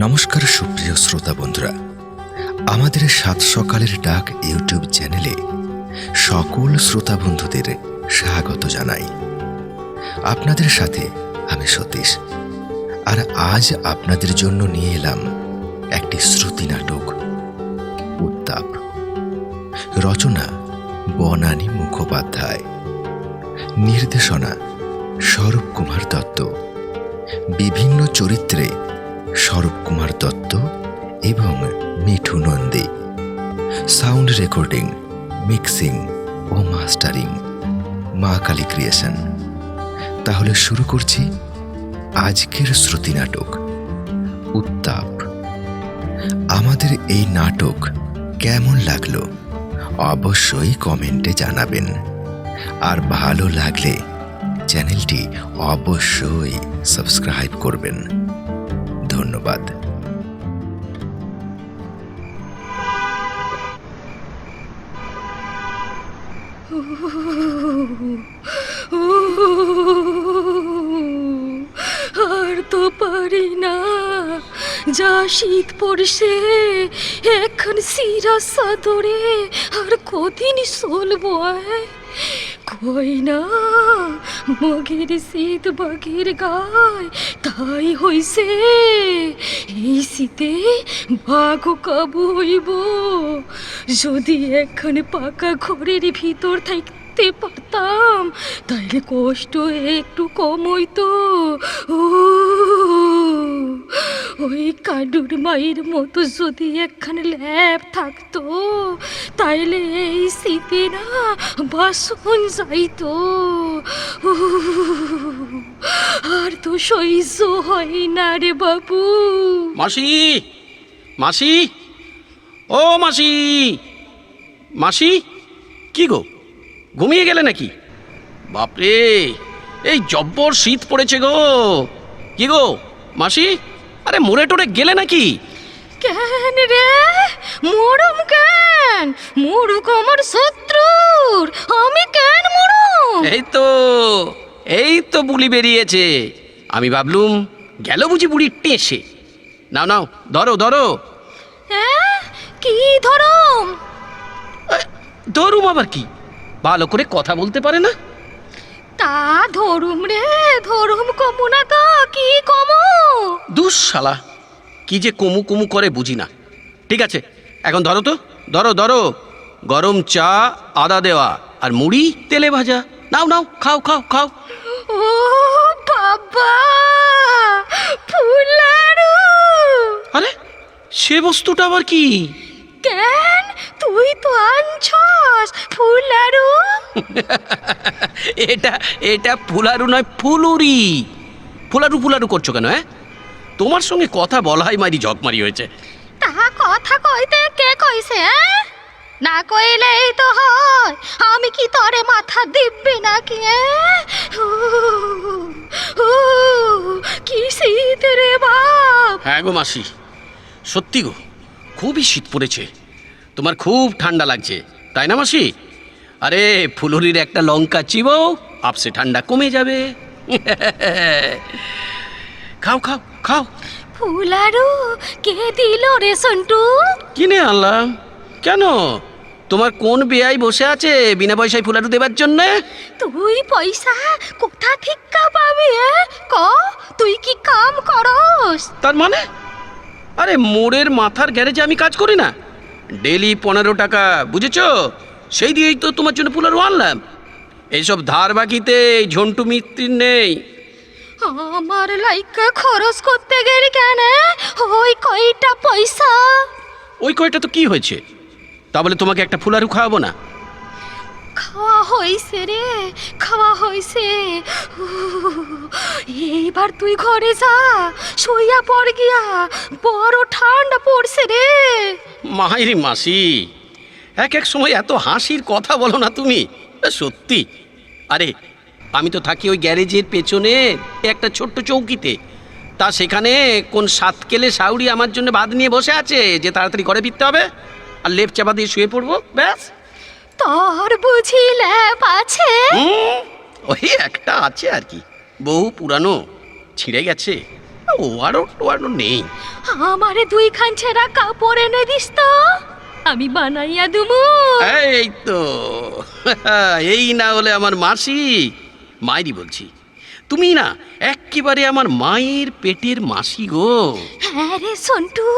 নমস্কার সুপ্রিয় শ্রোতা বন্ধুরা। আমাদের সাত সকালের ডাক ইউটিউব চ্যানেলে সকল শ্রোতা বন্ধুদের স্বাগত জানাই। আপনাদের সাথে আমি সতীশ। আর আজ আপনাদের জন্য নিয়ে এলাম একটি শ্রুতি নাটক, উত্তাপ। রচনা বনানী মুখোপাধ্যায়। নির্দেশনা স্বরূপ কুমার দত্ত। বিভিন্ন চরিত্রে স্বরূপ কুমার দত্ত এবং Mithu Nandi. Sound recording, mixing ও মাস্টারিং। মা কালী ক্রিয়েশন। তাহলে শুরু করছি আজকের শ্রুতি নাটক, উত্তাপ। আমাদের এই নাটক কেমন লাগল অবশ্যই কমেন্টে জানাবেন। আর ভালো লাগলে চ্যানেলটি অবশ্যই সাবস্ক্রাইব করবেন। ধন্যবাদ। আর তো পারি না। যা শীত পড়ছে এখন সিরা সাদরে আর কদিন চলবো আয়? কই না মগের শীত বাঘের গায়, তাই হইছে এই শীতে বাঘ কাবু হইব যদি এখন পাকা ঘরের ভিতর থাকতে পারতাম, তাইলে কষ্ট একটু কম হইতো ওই কাডুর মায়ের মতো যদি একখানে ল্যাব থাকতো, তাইলে এই শীতে না বাসন যাইতো। আর তো সহ্য হয় না রে বাবু মাসি মাসি, ও মাসি মাসি, কি গো? ঘুমিয়ে গেলে নাকি? বাপরে এই জব্বর শীত পড়েছে গো। কি গো মাসি? আরে মোড়ে টোরে গেলে নাকি? কেন রে? মরম কেন? মুরুক আমার শত্রুর। আমি কেন মরম? এই তো এই তো বুলি বেরিয়েছে। আমি ভাবলুম গেল বুঝি বুড়ির টেসে। নাও নাও ধরো ধরো। হ্যাঁ কি ধরম? ধরুম আবার কি? ভালো করে কথা বলতে পারে না? তা ধরুম রে ধরুম কমু না তো কি কমু? দুঃশালা কি যে কুমু কুমু করে বুঝি না। ঠিক আছে এখন ধরো তো ধরো ধরো গরম চা আদা দেওয়া আর মুড়ি তেলে ভাজা। নাও নাও খাও খাও খাও। ও বাবা ফুলারু আরে সে বস্তুটা আবার কি? কেন? তুই তো আনছস ফুলারু। এটা এটা ফুলারু নয় ফুলুরি। ফুলারু ফুলারু করছ কেন হ্যাঁ? তোমার সঙ্গে কথা বলাই মারি জগমারি হয়েছে। তা কথা কইতে কে কইছে হ্যাঁ? না কইলেই তো হয় আমি কি তরে মাথা দিব্যি নাকি হ্যাঁ? কি শীত রে বাপ। হ্যাঁ গো মাসি সত্যি গো খুবই শীত পড়েছে। তোমার খুব ঠান্ডা লাগছে তাই না মাসি? আরে ফুলুরির একটা লঙ্কা চিবো আপসে ঠান্ডা কমে যাবে। খাও খাও খাও। ফুলারু কে দিল রে সন্টু? কিনে আনলাম। কেন? তোমার কোন বেয়াই বসে আছে বিনা পয়সায় ফুলারু দেবার জন্যে? তুই পয়সা কোথা থেকে পাবি? ক তুই কি কাম করস? তার মানে? আরে মোড়ের মাথার গ্যারেজে আমি কাজ করি না? ডেলি পনেরো টাকা বুঝেছ? সেই দিয়েই তো তোমার জন্য পুলার আনলাম এইসব ধার বাকিতে এই ঝন্টু মিত্রির নেই। আমার লাইকা খরচ করতে গেলি কেন? ওই কয়টা পয়সা? ওই কয়টা তো কি হয়েছে? তা বলে তোমাকে একটা ফুলারু খাওয়াবো না? খাওয়া হইছে রে, খাওয়া হইছে এইবার তুই ঘরে যা, শুইয়া পড় গিয়া, বড় ঠান্ডা পড়ছে রে। মাহিরি মাসি, এক এক সময় এত হাসির কথা বলো না তুমি। সত্যি। আরে, আমি তো থাকি ওই গ্যারেজের পেছনে, একটা ছোট্ট চৌকিতে। তা সেখানে কোন সাতকেলে সাউরি আমার জন্য বাদ নিয়ে বসে আছে, যে তাড়াতাড়ি ঘরে ফিরতে হবে? আর লেপ চাপা দিয়ে শুয়ে পড়ব, ব্যাস। তোর বুঝি ল্যাপ আছে ওই একটা আছে আর কি। বহু পুরানো ছিঁড়ে গেছে। ও ওয়ারও টোয়ারও নেই। আমারে দুইখান ছেঁড়া কাপড় এনে দিস তো। আমি বানাইয়া দুমু। এই তো এই না হলে আমার মাসি মায়েরই বলছি। তুমি না একেবারে আমার মায়ের পেটের মাসি গো। হ্যাঁ রে সন্টু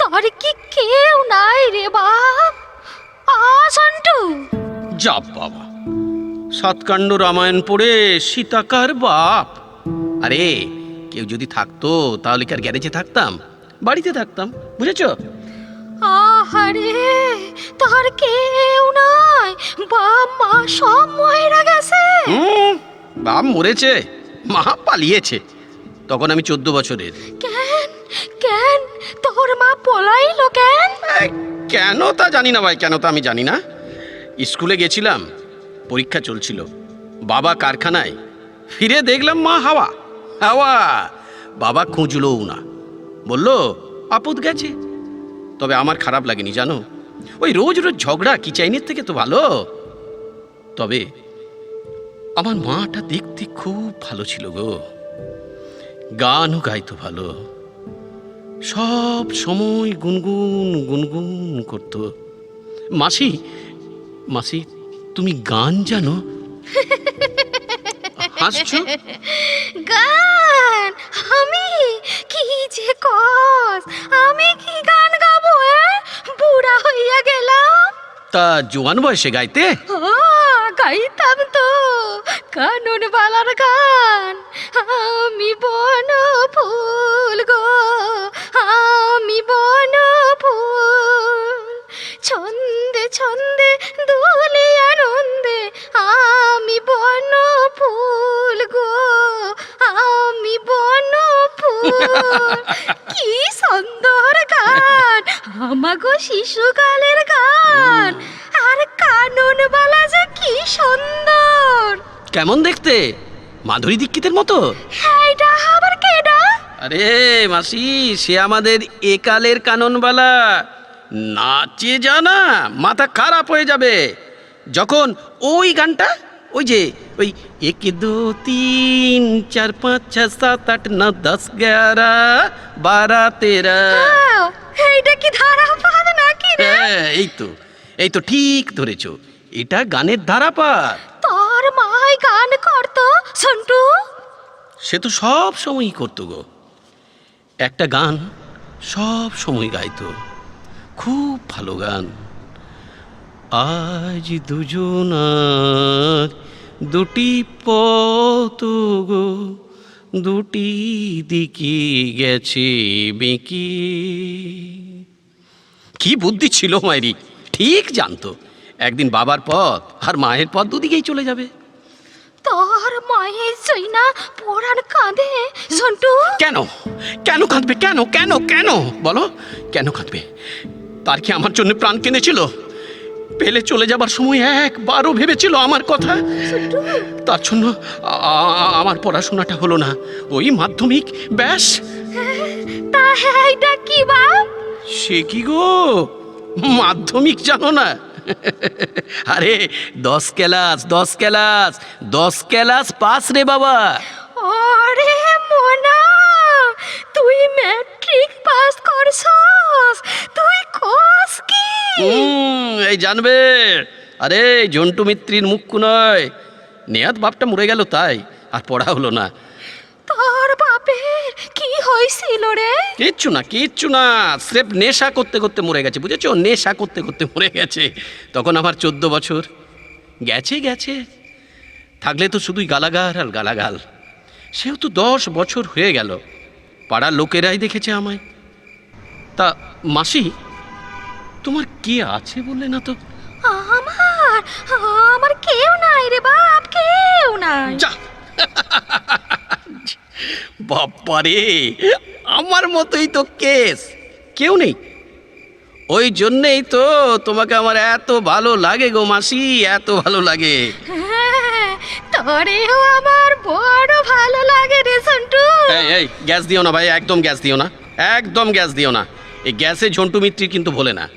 তোর কি কেউ নাই রে বাপ। সন্টু। যা বাবা। সাতকাণ্ড রামায়ণ পড়ে সীতাকার বাপ। আরে কেউ যদি থাকতো তাহলে কি আর গ্যারেজে থাকতাম? বাড়িতে থাকতাম বুঝেছ? আহারে তোর কেউ নাই। বাপ মা সব মহিলা গেছে। বাপ মরেছে মা পালিয়েছে। তখন আমি চোদ্দ বছরের। কেন? কেন? তোর মা পলাইলো কেন? কেন তা জানি না ভাই, কেন তা আমি জানি না। স্কুলে গেছিলাম, পরীক্ষা চলছিল। বাবা কারখানায়, ফিরে দেখলাম মা হাওয়া। হাওয়া, বাবা খুঁজলও না। বলল, আপদ গেছে। তবে আমার খারাপ লাগেনি, জানো? ওই রোজ রোজ ঝগড়া কি চাইনির থেকে তো ভালো। তবে আমার মাটা দেখতে খুব ভালো ছিল গো। গানও গাইতো ভালো। সব সময় গুনগুন গুনগুন করতো। মাসি মাসি তুমি গান জানো? হাসছো? গান? আমি কি যে কস? আমি কি গান গাবো বুড়া হইয়া গেলাম। তা জোয়ান বয়সে গাইতে? গাইতাম তো। কানন বালার গান। আমি বন ফুল গো। আমি বন ফুল ছন্দে ছন্দে দুলে আনন্দে আমি বন ফুল গো আমি বন ফুল কি সুন্দর গান আমাগো শিশুকালের গান। আর কানন বালা যে কি সুন্দর। কেমন দেখতে? মাধুরী দীক্ষিতের মতো। আবার কেডা আরে মাসি সে আমাদের একালের কাননবালা। নাচে জানা মাথা খারাপ হয়ে যাবে। যখন ওই গানটা ওই যে ওই এক দু তিন চার পাঁচ ছ সাত আট ন দশ গ্যারা বারা তেরা। এইটা কি ধারাপাত নাকি রে? হ্যাঁ এই তো এই তো ঠিক ধরেছো। এটা গানের ধারাপাত তোর মাই গান করতো সন্টু? সে তো সব সময়ই করতো গো। একটা গান সব সময় গাইতো। খুব ভালো গান। আজ দুজনার দুটি গো, দুটি দিকে গেছে বেঁকে। কি বুদ্ধি ছিল মায়েরি ঠিক জানতো। একদিন বাবার পথ আর মায়ের পথ দুদিকেই চলে যাবে। তোর মায়ের জইনা পড়ান কাঁদে সন্টু। কেন? কেন কাঁদবে? কেন? কেন? কেন? বলো কেন কাঁদবে? তার কি আমার জন্য প্রাণ কেঁদেছিল পেলে চলে যাবার সময় একবারও ভেবেছিল আমার কথা? তার জন্য আমার পড়াশোনাটা হলো না। ওই মাধ্যমিক ব্যাস। তা এইটা কি বাপ? সে কি গো? মাধ্যমিক জানো না। আরে দশ ক্লাস দশ ক্লাস দশ ক্লাস পাস রে বাবা। ওরে মোনা তুই ম্যাট্রিক পাস করছস তুই কোস কি? এই জানবে। আরে জন্টু মিত্রির মুক্কু নয়। নেয়াত বাপটা মরে গেল তাই আর পড়া হলো না। তোর বাপের কি হয়েছিল রে? কিচ্ছু না কিচ্ছু না। স্রেফ নেশা করতে করতে মরে গেছে বুঝেছ? নেশা করতে করতে মরে গেছে। তখন আমার চোদ্দ বছর। গেছে গেছে। থাকলে তো শুধুই গালাগাল আর গালাগাল। সেও তো দশ বছর হয়ে গেল। পাড়ার লোকেরাই দেখেছে আমায়। তা মাসি তোমার কে আছে বললে না তো? আমার আমার কেউ নাই রে বাপ কেউ নাই। যা বাবারে আমার মতোই তো কেস। কেউ নেই। ওই জন্যেই তো তোমাকে আমার এত ভালো লাগে গো মাসি এত ভালো লাগে। হ্যাঁ, তোরেও আমার বড় ভালো লাগে রে সন্টু। এই এই গ্যাস দিও না ভাই একদম গ্যাস দিও না। একদম গ্যাস দিও না। এই গ্যাসে ঝন্টু মিত্রি কিন্তু ভোলে না।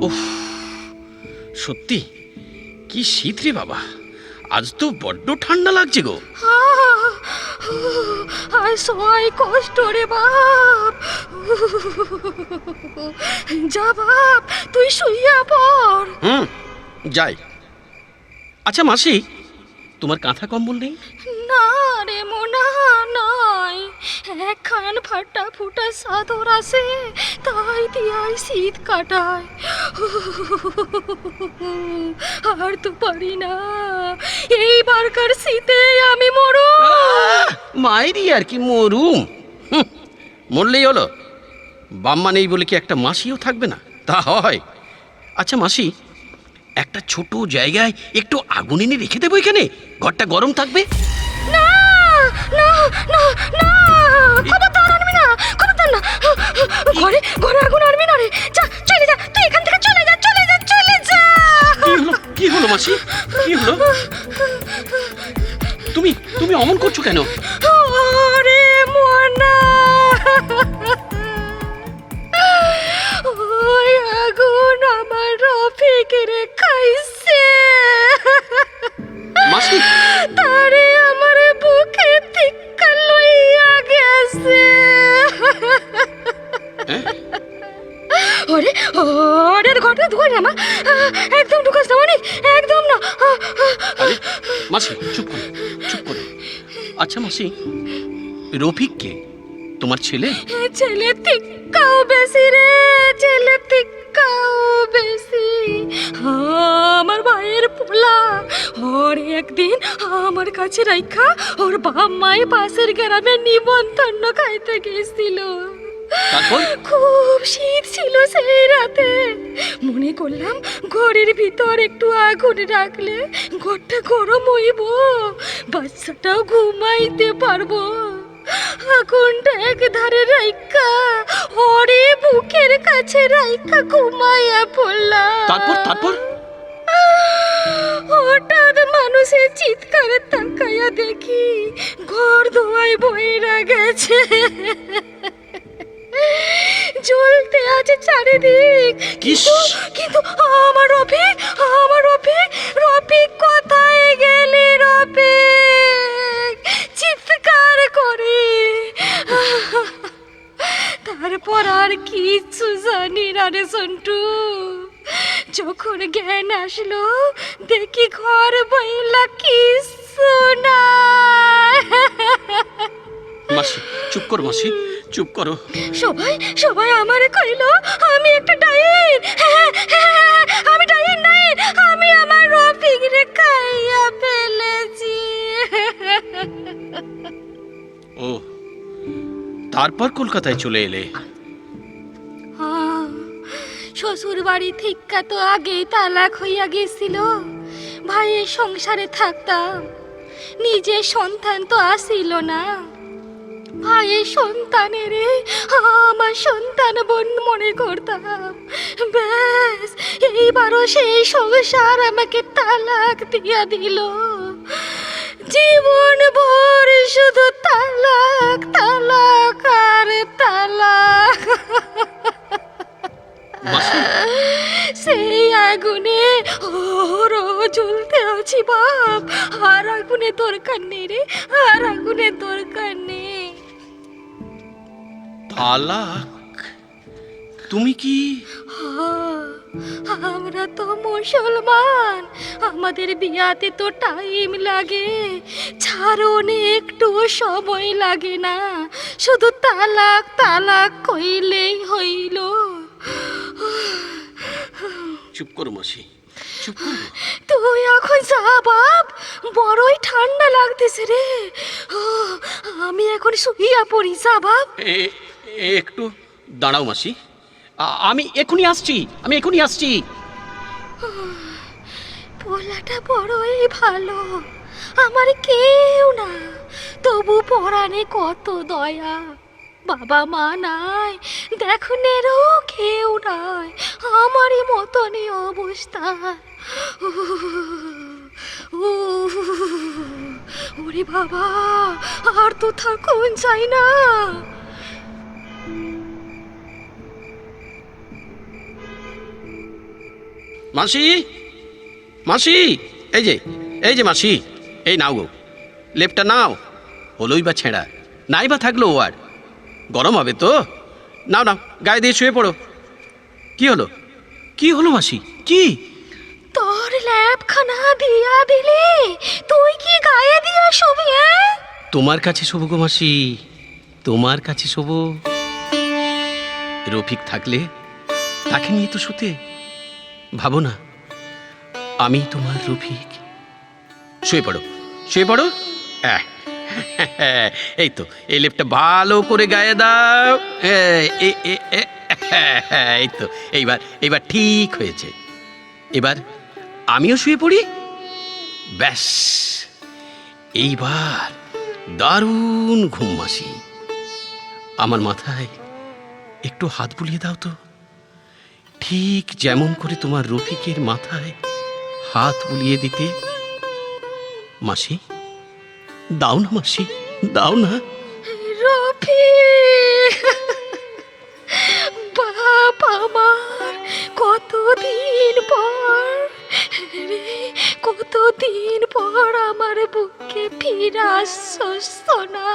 উফ সত্যি কি শীত রে বাবা। আজ তো বড্ড ঠান্ডা লাগছে গো। আর সবাই কষ্ট রে বাপ। যা বাপ তুই শুইয়া পড়। হুম যাই। আচ্ছা মাসি তোমার কাঁথা কম্বল নেই? না রে মোনা নয় একখান ফাটা ফুটা সাদর আছে, তাই দিয়াই শীত কাটায়। আর তো পারি না এইবারকার শীতে আমি মরু মায়েরই আর কি মরুম। মরলেই হলো। বাম্মা নেই বলে কি একটা মাসিও থাকবে না? তা হয়। আচ্ছা মাসি, একটা ছোট জায়গায় একটু আগুন এনে রেখে দেবো এখানে? ঘরটা গরম থাকবে? না না না খবরদার আনবি না খবরদার না। ঘরে ঘরে আগুন আনবি না রে। যা চলে যা তুই এখান থেকে চলে যা চলে যা চলে যা। কি হলো? কি হলো মাসি? কি হলো? তুমি তুমি অমন করছ কেন? ওরে মনা ওই আগুন আমার রফিকেরে খাইছে। না একদম ঢুকাস না মানে একদম না। আরে মাসি চুপ করো চুপ করো। আচ্ছা মাসি রফিককে তোমার ছেলে? ছেলে টিক্কাও বেশি রে ছেলে টিক্কাও বেশি। আমার ভাইয়ের পোলা ওর একদিন আমার কাছে রাইখা ওর বাপ মায়ের পাশের গ্রামে নিমন্ত্রণ খাইতে গেছিল। খুব শীত ছিল সেই রাতে। মনে করলাম ঘরের ভিতর একটু আগুন রাখলে ঘরটা গরম হইব। বাচ্চাটাও ঘুমাইতে পারব। আগুনটা এক ধারে রাইকা ওরে বুকের কাছে রাইকা ঘুমাইয়া পড়লাম। তারপর তারপর? হঠাৎ মানুষের চিৎকারে তাকাইয়া দেখি ঘর ধোয়ায় বইরা গেছে। জ্বলতে আছে চারিদিক! কিন্তু কিন্তু আমার রফিক আমার রফিক রফিক কোথায় গেলি রফিক চিৎকার করে। তারপর আর কিচ্ছু জানি না রে সন্টু। যখন জ্ঞান আসলো দেখি ঘর বইলা কিচ্ছু না মাসি চুপ করো মাসি। চুপ করো। সবাই সবাই আমারে কইল আমি একটা ডাইন। হ্যাঁ, হ্যাঁ, আমি ডাইন নাই। আমি আমার রফিক রে খাইয়া ফেলেছি। ও তারপর কলকাতায় চলে এলে? শ্বশুর বাড়ি থেকে তো আগেই তালাক হইয়া গেছিল। ভাইয়ের সংসারে থাকতাম নিজের সন্তান তো আসিল না। ভাইয়ের সন্তানের আমার সন্তান বোন মনে করতাম। ব্যাস এইবারও সেই সংসার আমাকে তালাক দিয়া দিল। জীবন ভর শুধু তালাক তালাক আর তালাক। সেই আগুনে ওরও জ্বলতে আছি বাপ। আর আগুনে দরকার নেই রে আর আগুনে দরকার নেই তালাক তুমি কি? আমরা তো মুসলমান। আমাদের বিয়াতে তো টাইম লাগে। ছাড়নে একটু সময় লাগে না। শুধু তালাক তালাক কইলেই হইল। চুপ করো মাসি চুপ করো। তুই এখন যা বাপ বড়ই ঠান্ডা লাগতেছে রে। আমি এখন শুইয়া পড়ি যা বাপ। একটু দাঁড়াও মাসি। আমি এখনই আসছি, আমি এখনই আসছি। পোলাটা বড়ই ভালো। আমার কেউ না, তবু পরাণে কত দয়া। বাবা মা নাই দেখনেরও কেউ নাই, আমারই মতনই অবস্থা। ওরে বাবা, আর তো থাকুন চাই না। মাসি মাসি এই যে এই যে মাসি এই নাও গো। লেপটা নাও হলোই বা ছেঁড়া নাই বা থাকল ও আর। গরম হবে তো? নাও নাও গায়ে দিয়ে শুয়ে পড়ো। কি হলো? কি হলো মাসি? কি? তোর ল্যাবখানা দিয়া দিলি। তুই কি গায়ে দিয়া শুবি তোমার কাছে শোবো গো মাসি তোমার কাছে শোবো। রফিক থাকলে তাকে নিয়ে তো শুতে। ভাবো না। আমি তোমার রফিক। শুয়ে পড়ো শুয়ে পড়ো। আহ, এই তো এই লেপটা ভালো করে গায়ে দাও। এই, তো এইবার এইবার ঠিক হয়েছে। এবার আমিও শুয়ে পড়ি। ব্যাস এইবার দারুণ ঘুম মাসি আমার মাথায় একটু হাত বুলিয়ে দাও তো। ঠিক যেমন করে তোমার রফিকের মাথায় হাত বুলিয়ে দিতে। মাসি দাও না মাসি দাও না। রফি বাপ আমার কতদিন পর রে কতদিন পর আমার বুকে ফিরে আসছস না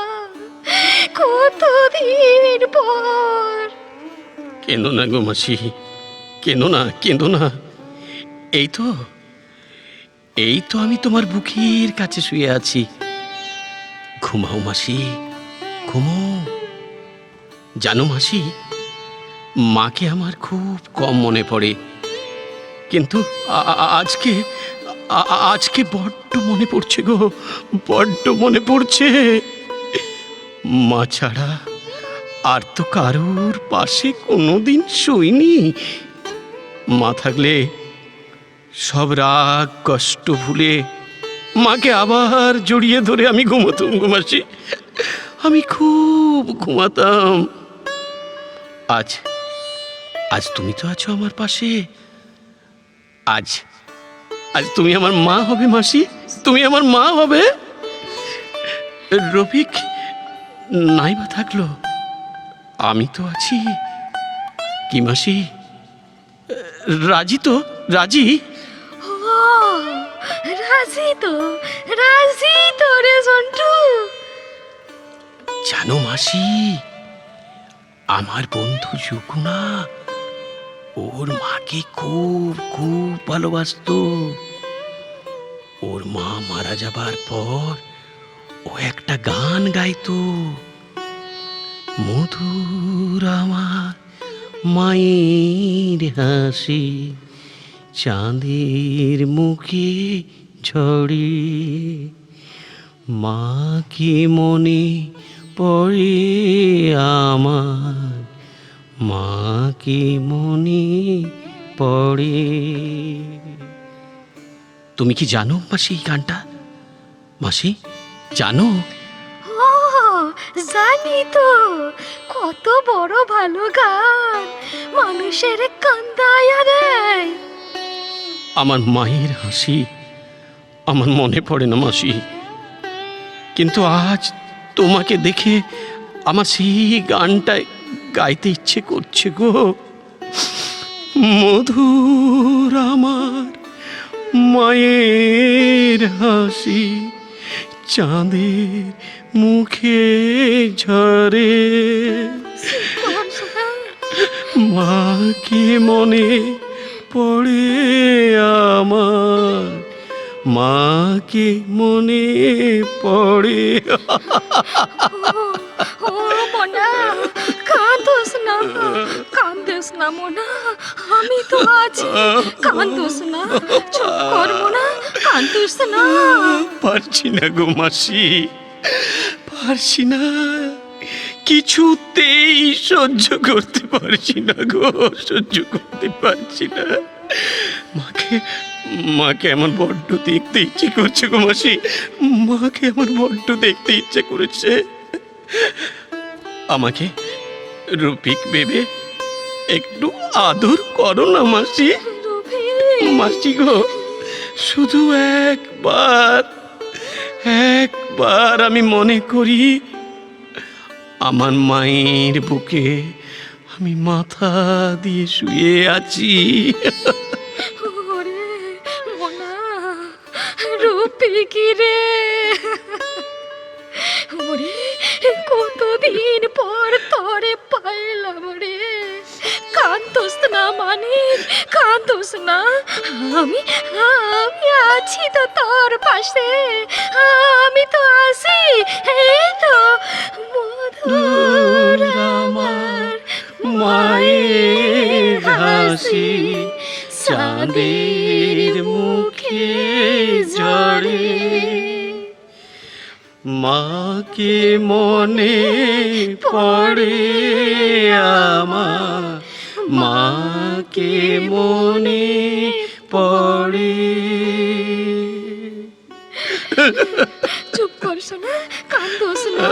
কতদিন পর? কেঁদো না গো মাসি? কেঁদো না কেঁদো না। এই তো এই তো আমি তোমার বুকের কাছে শুয়ে আছি। ঘুমাও মাসি ঘুমো জানো মাসি, মাকে আমার খুব কম মনে পড়ে। কিন্তু আজকে আজকে বড্ড মনে পড়ছে গো, বড্ড মনে পড়ছে। মা ছাড়া আর তো কারোর পাশে কোনোদিন শুইনি। মা থাকলে সব রাগ, কষ্ট ভুলে মাকে আবার জড়িয়ে ধরে আমি ঘুমোতাম ঘুমাসি আমি খুব ঘুমাতাম। আজ আজ তুমি তো আছো আমার পাশে। আজ আজ তুমি আমার মা হবে মাসি। তুমি আমার মা হবে। রফিক নাই বা থাকল। আমি তো আছি। কি মাসি? রাজি তো? রাজি? রাজি তো রাজি তো রে জন্টু। জানো মাসি আমার বন্ধু যুকুনা ওর মাকে খুব খুব ভালোবাসতো। ওর মা মারা যাবার পর ও একটা গান গাইতো। মধুর আমার মায়ের হাসি, চাঁদের মুখে ঝড়ে। মা কি মনে পড়ে আমার? মা কি মনে পড়ে? তুমি কি জানো মাসি এই গানটা? মাসি, জানো? জানি তো, কত বড় ভালো গান মানুষের কান্দায়া দেয় আমার মায়ের হাসি আমার মনে পড়ে না মাসি। কিন্তু আজ তোমাকে দেখে আমার সেই গানটা গাইতে ইচ্ছে করছে গো। মধুর আমার মায়ের হাসি চাঁদের মুখে ঝরে। শোনা? মাকে মনে পড়ে আমার? মাকে মনে পড়ে? ও না মোনা, আমি তো আছি কান্দোস না, চুপ কর মোনা। কান্দোস না পারছি না গো মাসি পারছি না। কিছুতেই সহ্য করতে পারছি না গো সহ্য করতে পারছি না। মাকে মাকে আমার বড্ড দেখতে ইচ্ছে করছে গো মাসি মাকে আমার বড্ড দেখতে ইচ্ছে করেছে। আমাকে রফিক ভেবে একটু আদর করো না মাসি। মাসি গো। শুধু একবার একবার আমি মনে করি, আমার মায়ের বুকে আমি মাথা দিয়ে শুয়ে আছি। রে? ওরে, কতদিন পর তরে পাইলাম রে। কান্দোস না মানে কান্দোস না, আমি আছি তো তোর পাশে। আমি তো আছি এই তো মধুর আমার মায়ের হাসি চাঁদের মুখে ঝরে। মাকে মনে পড়ে আমার মাকে মনে পড়ে। চুপ কর শোনা কান্দোস না?